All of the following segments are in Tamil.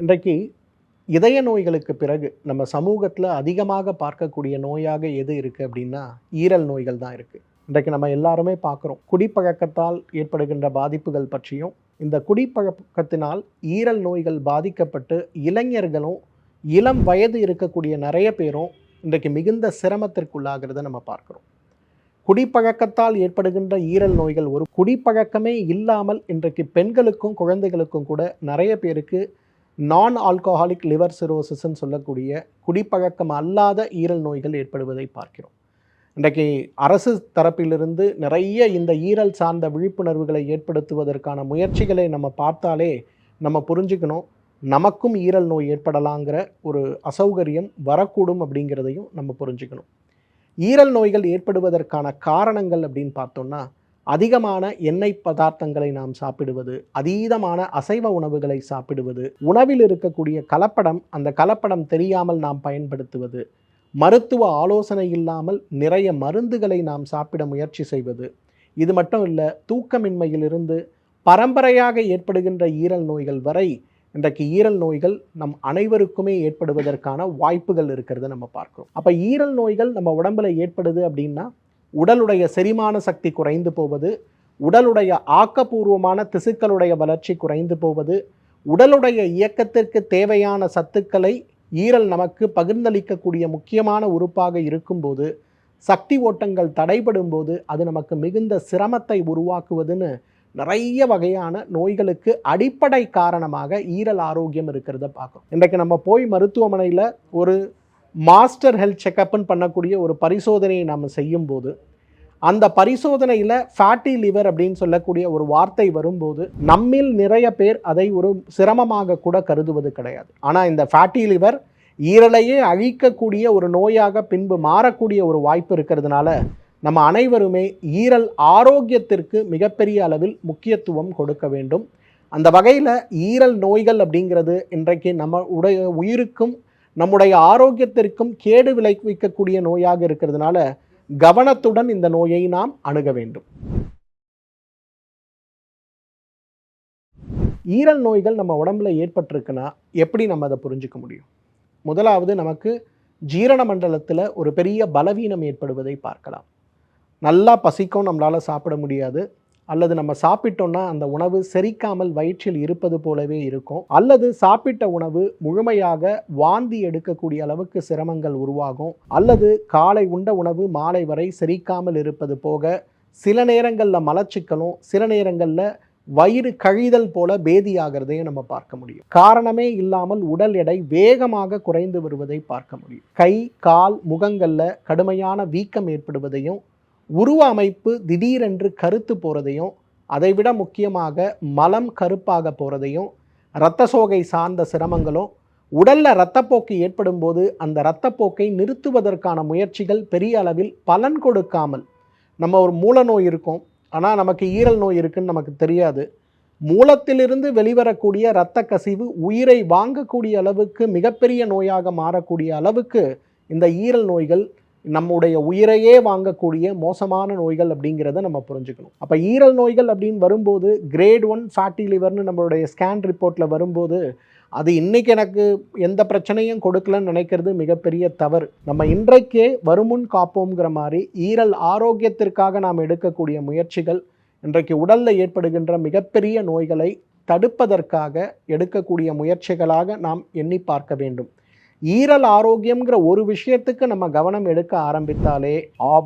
இன்றைக்கு இதய நோய்களுக்கு பிறகு நம்ம சமூகத்தில் அதிகமாக பார்க்கக்கூடிய நோயாக எது இருக்குது அப்படின்னா ஈரல் நோய்கள் தான் இருக்குது இன்றைக்கு நம்ம எல்லாருமே பார்க்குறோம். குடிப்பழக்கத்தால் ஏற்படுகின்ற பாதிப்புகள் பற்றியும் இந்த குடிப்பழக்கத்தினால் ஈரல் நோய்கள் பாதிக்கப்பட்டு இளைஞர்களும் இளம் வயது இருக்கக்கூடிய நிறைய பேரும் இன்றைக்கு மிகுந்த சிரமத்திற்குள்ளாகிறத நம்ம பார்க்குறோம். குடிப்பழக்கத்தால் ஏற்படுகின்ற ஈரல் நோய்கள் ஒரு குடிப்பழக்கமே இல்லாமல் இன்றைக்கு பெண்களுக்கும் குழந்தைகளுக்கும் கூட நிறைய பேருக்கு நான் ஆல்கஹாலிக் லிவர் சிரோசிஸ்ன்னு சொல்லக்கூடிய குடிப்பழக்கம் அல்லாத ஈரல் நோய்கள் ஏற்படுவதை பார்க்கிறோம். இன்றைக்கு அரசு தரப்பிலிருந்து நிறைய இந்த ஈரல் சார்ந்த விழிப்புணர்வுகளை ஏற்படுத்துவதற்கான முயற்சிகளை நம்ம பார்த்தாலே நம்ம புரிஞ்சுக்கணும் நமக்கும் ஈரல் நோய் ஏற்படலாங்கிற ஒரு அசௌகரியம் வரக்கூடும் அப்படிங்கிறதையும் நம்ம புரிஞ்சுக்கணும். ஈரல் நோய்கள் ஏற்படுவதற்கான காரணங்கள் அப்படின்னு பார்த்தோம்னா அதிகமான எண்ணெய் பதார்த்தங்களை நாம் சாப்பிடுவது அதீதமான அசைவ உணவுகளை சாப்பிடுவது உணவில் இருக்கக்கூடிய கலப்படம் அந்த கலப்படம் தெரியாமல் நாம் பயன்படுத்துவது மருத்துவ ஆலோசனை இல்லாமல் நிறைய மருந்துகளை நாம் சாப்பிட முயற்சி செய்வது. இது மட்டும் இல்லை தூக்கமின்மையிலிருந்து பரம்பரையாக ஏற்படுகின்ற ஈரல் நோய்கள் வரை இன்றைக்கு ஈரல் நோய்கள் நம் அனைவருக்குமே ஏற்படுவதற்கான வாய்ப்புகள் இருக்கிறத நம்ம பார்க்கிறோம். அப்போ ஈரல் நோய்கள் நம்ம உடம்புல ஏற்படுது அப்படின்னா உடலுடைய செரிமான சக்தி குறைந்து போவது உடலுடைய ஆக்கப்பூர்வமான திசுக்களுடைய வளர்ச்சி குறைந்து போவது உடலுடைய இயக்கத்திற்கு தேவையான சத்துக்களை ஈரல் நமக்கு பகிர்ந்தளிக்கக்கூடிய முக்கியமான உறுப்பாக இருக்கும்போது சக்தி ஓட்டங்கள் தடைபடும் போது அது நமக்கு மிகுந்த சிரமத்தை உருவாக்குவதுன்னு நிறைய வகையான நோய்களுக்கு அடிப்படை காரணமாக ஈரல் ஆரோக்கியம் இருக்கிறத பார்க்கும் இன்றைக்கு நம்ம போய் மருத்துவமனையில் ஒரு மாஸ்டர் ஹெல்த் செக்கப்னு பண்ணக்கூடிய ஒரு பரிசோதனையை நாம் செய்யும்போது அந்த பரிசோதனையில் ஃபேட்டி லிவர் அப்படின்னு சொல்லக்கூடிய ஒரு வார்த்தை வரும்போது நம்மில் நிறைய பேர் அதை ஒரு சிரமமாக கூட கருதுவது கிடையாது. ஆனால் இந்த ஃபேட்டி லிவர் ஈரலையே அழிக்கக்கூடிய ஒரு நோயாக பின்பு மாறக்கூடிய ஒரு வாய்ப்பு இருக்கிறதுனால நம்ம அனைவருமே ஈரல் ஆரோக்கியத்திற்கு மிகப்பெரிய அளவில் முக்கியத்துவம் கொடுக்க வேண்டும். அந்த வகையில் ஈரல் நோய்கள் அப்படிங்கிறது இன்றைக்கு நம்ம உடைய உயிருக்கும் நம்முடைய ஆரோக்கியத்திற்கும் கேடு விளைவிக்கக்கூடிய நோயாக இருக்கிறதுனால கவனத்துடன் இந்த நோயை நாம் அணுக வேண்டும். ஈரல் நோய்கள் நம்ம உடம்புல ஏற்பட்டிருக்குன்னா எப்படி நம்ம அதை புரிஞ்சுக்க முடியும்? முதலாவது நமக்கு ஜீரண மண்டலத்தில் ஒரு பெரிய பலவீனம் ஏற்படுவதை பார்க்கலாம். நல்லா பசிக்கும் நம்மளால் சாப்பிட முடியாது. அல்லது நம்ம சாப்பிட்டோம்னா அந்த உணவு செரிக்காமல் வயிற்றில் இருப்பது போலவே இருக்கும். அல்லது சாப்பிட்ட உணவு முழுமையாக வாந்தி எடுக்கக்கூடிய அளவுக்கு சிரமங்கள் உருவாகும். அல்லது காலை உண்ட உணவு மாலை வரை செரிக்காமல் இருப்பது போக சில நேரங்களில் மலச்சிக்கலும் சில நேரங்களில் வயிறு கழிதல் போல பேதியாகிறதையும் நம்ம பார்க்க முடியும். காரணமே இல்லாமல் உடல் எடை வேகமாக குறைந்து வருவதை பார்க்க முடியும். கை கால் முகங்களில் கடுமையான வீக்கம் ஏற்படுவதையும் உருவ அமைப்பு திடீரென்று கருத்து போகிறதையும் அதைவிட முக்கியமாக மலம் கருப்பாக போகிறதையும் இரத்த சோகை சார்ந்த சிரமங்களும் உடலில் இரத்தப்போக்கு ஏற்படும் போது அந்த இரத்தப்போக்கை நிறுத்துவதற்கான முயற்சிகள் பெரிய அளவில் பலன் கொடுக்காமல் நம்ம ஒரு மூல நோய் இருக்கும். ஆனால் நமக்கு ஈரல் நோய் இருக்குன்னு நமக்கு தெரியாது. மூலத்திலிருந்து வெளிவரக்கூடிய இரத்த கசிவு உயிரை வாங்கக்கூடிய அளவுக்கு மிகப்பெரிய நோயாக மாறக்கூடிய அளவுக்கு இந்த ஈரல் நோய்கள் நம்முடைய உயிரையே வாங்கக்கூடிய மோசமான நோய்கள் அப்படிங்கிறத நம்ம புரிஞ்சுக்கணும். அப்போ ஈரல் நோய்கள் அப்படின்னு வரும்போது கிரேட் ஒன் ஃபேட்டி லிவர்னு நம்மளுடைய ஸ்கேன் ரிப்போர்ட்டில் வரும்போது அது இன்றைக்கி எனக்கு எந்த பிரச்சனையும் கொடுக்கலன்னு நினைக்கிறது மிகப்பெரிய தவறு. நம்ம இன்றைக்கே வருமுன் காப்போங்கிற மாதிரி ஈரல் ஆரோக்கியத்திற்காக நாம் எடுக்கக்கூடிய முயற்சிகள் இன்றைக்கு உடலில் ஏற்படுகின்ற மிகப்பெரிய நோய்களை தடுப்பதற்காக எடுக்கக்கூடிய முயற்சிகளாக நாம் எண்ணி பார்க்க வேண்டும். ஈரல் ஆரோக்கியம்ங்கிற ஒரு விஷயத்துக்கு நம்ம கவனம் எடுக்க ஆரம்பித்தாலே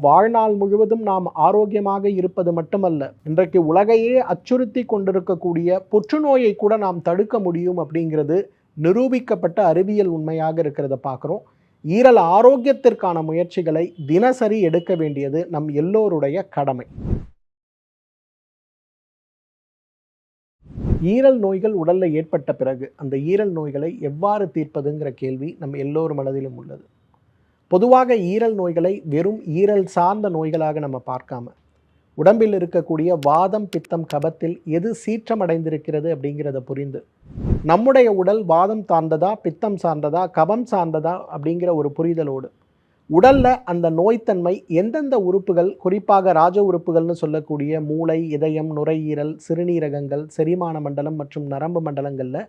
வாழ்நாள் முழுவதும் நாம் ஆரோக்கியமாக இருப்பது மட்டுமல்ல இன்றைக்கு உலகையே அச்சுறுத்தி கொண்டிருக்கக்கூடிய புற்றுநோயை கூட நாம் தடுக்க முடியும் அப்படிங்கிறது நிரூபிக்கப்பட்ட அறிவியல் உண்மையாக இருக்கிறத பார்க்குறோம். ஈரல் ஆரோக்கியத்திற்கான முயற்சிகளை தினசரி எடுக்க வேண்டியது நம் எல்லோருடைய கடமை. ஈரல் நோய்கள் உடலில் ஏற்பட்ட பிறகு அந்த ஈரல் நோய்களை எவ்வாறு தீர்ப்பதுங்கிற கேள்வி நம்ம எல்லோரும் மனதிலும் உள்ளது. பொதுவாக ஈரல் நோய்களை வெறும் ஈரல் சார்ந்த நோய்களாக நம்ம பார்க்காம உடம்பில் இருக்கக்கூடிய வாதம் பித்தம் கபத்தில் எது சீற்றமடைந்திருக்கிறது அப்படிங்கிறத புரிந்து நம்முடைய உடல் வாதம் சார்ந்ததா பித்தம் சார்ந்ததா கபம் சார்ந்ததா அப்படிங்கிற ஒரு புரிதலோடு உடல்ல அந்த நோய்த்தன்மை எந்தெந்த உறுப்புகள் குறிப்பாக ராஜ உறுப்புகள்னு சொல்லக்கூடிய மூளை இதயம் நுரையீரல் சிறுநீரகங்கள் செரிமான மண்டலம் மற்றும் நரம்பு மண்டலங்களில்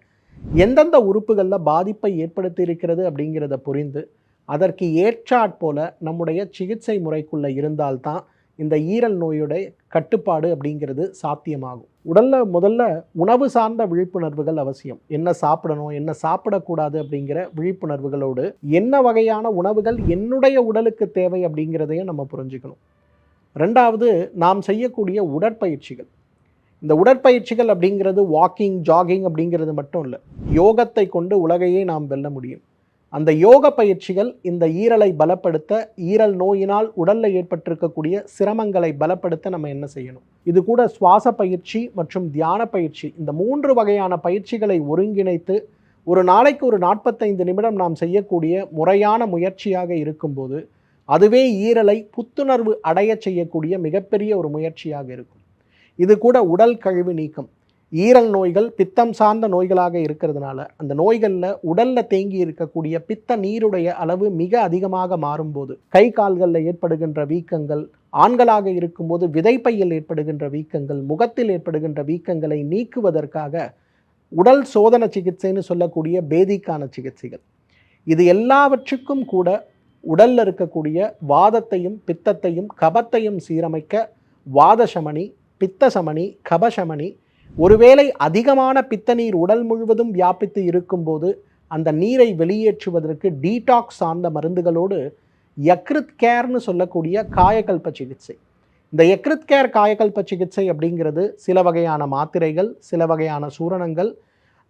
எந்தெந்த உறுப்புகளில் பாதிப்பை ஏற்படுத்தி இருக்கிறது அப்படிங்கிறத புரிந்து அதற்கு ஏற்றாற் போல நம்முடைய சிகிச்சை முறைக்குள்ளே இருந்தால்தான் இந்த ஈரல் நோயுடைய கட்டுப்பாடு அப்படிங்கிறது சாத்தியமாகும். உடல்ல முதல்ல உணவு சார்ந்த விழிப்புணர்வுகள் அவசியம். என்ன சாப்பிடணும் என்ன சாப்பிடக்கூடாது அப்படிங்கிற விழிப்புணர்வுகளோடு என்ன வகையான உணவுகள் என்னுடைய உடலுக்கு தேவை அப்படிங்கிறதையும் நம்ம புரிஞ்சுக்கணும். ரெண்டாவது நாம் செய்யக்கூடிய உடற்பயிற்சிகள். இந்த உடற்பயிற்சிகள் அப்படிங்கிறது வாக்கிங் ஜாகிங் அப்படிங்கிறது மட்டும் இல்லை. யோகத்தை கொண்டு உலகையே நாம் வெல்ல முடியும். அந்த யோக பயிற்சிகள் இந்த ஈரலை பலப்படுத்த ஈரல் நோயினால் உடலில் ஏற்பட்டிருக்கக்கூடிய சிரமங்களை பலப்படுத்த நம்ம என்ன செய்யணும்? இது கூட சுவாச பயிற்சி மற்றும் தியான பயிற்சி. இந்த மூன்று வகையான பயிற்சிகளை ஒருங்கிணைத்து ஒரு நாளைக்கு ஒரு நாற்பத்தைந்து நிமிடம் நாம் செய்யக்கூடிய முறையான முயற்சியாக இருக்கும்போது அதுவே ஈரலை புத்துணர்வு அடைய செய்யக்கூடிய மிகப்பெரிய ஒரு முயற்சியாக இருக்கும். இது கூட உடல் கழிவு நீக்கம். ஈரல் நோய்கள் பித்தம் சார்ந்த நோய்களாக இருக்கிறதுனால அந்த நோய்களில் உடலில் தேங்கி இருக்கக்கூடிய பித்த நீருடைய அளவு மிக அதிகமாக மாறும்போது கை கால்களில் ஏற்படுகின்ற வீக்கங்கள் ஆண்களாக இருக்கும்போது விதைப்பையில் ஏற்படுகின்ற வீக்கங்கள் முகத்தில் ஏற்படுகின்ற வீக்கங்களை நீக்குவதற்காக உடல் சோதன சிகிச்சைன்னு சொல்லக்கூடிய பேதிக்கான சிகிச்சைகள். இது எல்லாவற்றுக்கும் கூட உடலில் இருக்கக்கூடிய வாதத்தையும் பித்தத்தையும் கபத்தையும் சீரமைக்க வாதசமணி பித்தசமணி கபசமணி ஒருவேளை அதிகமான பித்த நீர் உடல் முழுவதும் வியாபித்து இருக்கும்போது அந்த நீரை வெளியேற்றுவதற்கு டீடாக்ஸ் சார்ந்த மருந்துகளோடு யக்ருத் கேர்னு சொல்லக்கூடிய காயக்கல்ப சிகிச்சை. இந்த எக்ரித் கேர் காயக்கல்ப சிகிச்சை அப்படிங்கிறது சில வகையான மாத்திரைகள் சில வகையான சூரணங்கள்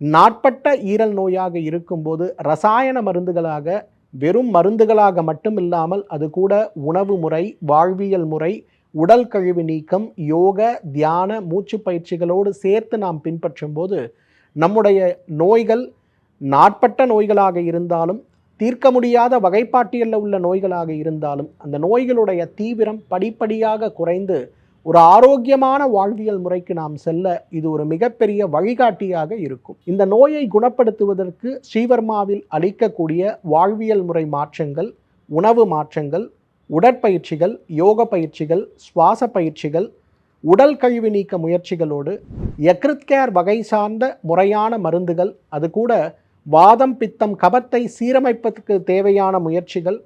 நாட்பட்ட ஈரல் நோயாக இருக்கும்போது ரசாயன மருந்துகளாக வெறும் மருந்துகளாக மட்டும் இல்லாமல் அது கூட உணவு முறை வாழ்வியல் முறை உடல் கழிவு நீக்கம் யோக தியான மூச்சு பயிற்சிகளோடு சேர்த்து நாம் பின்பற்றும் போது நம்முடைய நோய்கள் நாட்பட்ட நோய்களாக இருந்தாலும் தீர்க்க முடியாத வகைப்பாட்டியலில் உள்ள நோய்களாக இருந்தாலும் அந்த நோய்களுடைய தீவிரம் படிப்படியாக குறைந்து ஒரு ஆரோக்கியமான வாழ்வியல் முறைக்கு நாம் செல்ல இது ஒரு மிகப்பெரிய வழிகாட்டியாக இருக்கும். இந்த நோயை குணப்படுத்துவதற்கு ஸ்ரீவர்மாவில் அளிக்கக்கூடிய வாழ்வியல் முறை மாற்றங்கள் உணவு மாற்றங்கள் உடற்பயிற்சிகள் யோக பயிற்சிகள் சுவாச பயிற்சிகள் உடல் கழிவு நீக்க முயற்சிகளோடு எக்ரித்கேர் வகை சார்ந்த முறையான மருந்துகள் அது கூட வாதம் பித்தம் கபத்தை சீரமைப்பதற்கு தேவையான முயற்சிகள்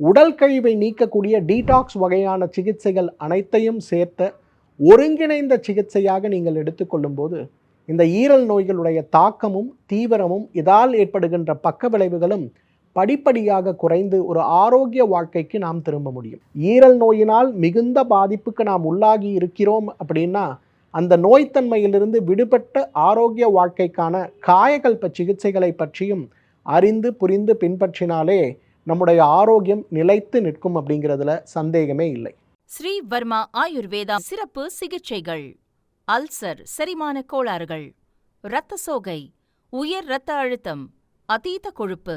உடல் கழிவை நீக்கக்கூடிய டீடாக்ஸ் வகையான சிகிச்சைகள் அனைத்தையும் சேர்த்த ஒருங்கிணைந்த சிகிச்சையாக நீங்கள் எடுத்துக்கொள்ளும்போது இந்த ஈரல் நோய்களுடைய தாக்கமும் தீவிரமும் இதால் ஏற்படுகின்ற பக்க விளைவுகளும் படிப்படியாக குறைந்து ஒரு ஆரோக்கிய வாழ்க்கைக்கு நாம் திரும்ப முடியும். ஈரல் நோயினால் மிகுந்த பாதிப்புக்கு நாம் உள்ளாகி இருக்கிறோம் அப்படின்னா அந்த நோய்த்தன்மையிலிருந்து விடுபட்ட ஆரோக்கிய வாழ்க்கைக்கான காயகல்ப சிகிச்சைகளை பற்றியும் அறிந்து புரிந்து பின்பற்றினாலே நம்முடைய ஆரோக்கியம் நிலைத்து நிற்கும் அப்படிங்கிறதுல சந்தேகமே இல்லை. ஸ்ரீ வர்மா ஆயுர்வேதா சிறப்பு சிகிச்சைகள். அல்சர் செரிமான கோளாறுகள். இரத்த சோகை உயர் இரத்த அழுத்தம் அதீத கொழுப்பு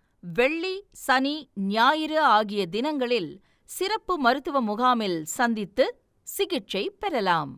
வெள்ளி சனி ஞாயிறு ஆகிய தினங்களில் சிறப்பு மருத்துவ முகாமில் சந்தித்து சிகிச்சை பெறலாம்.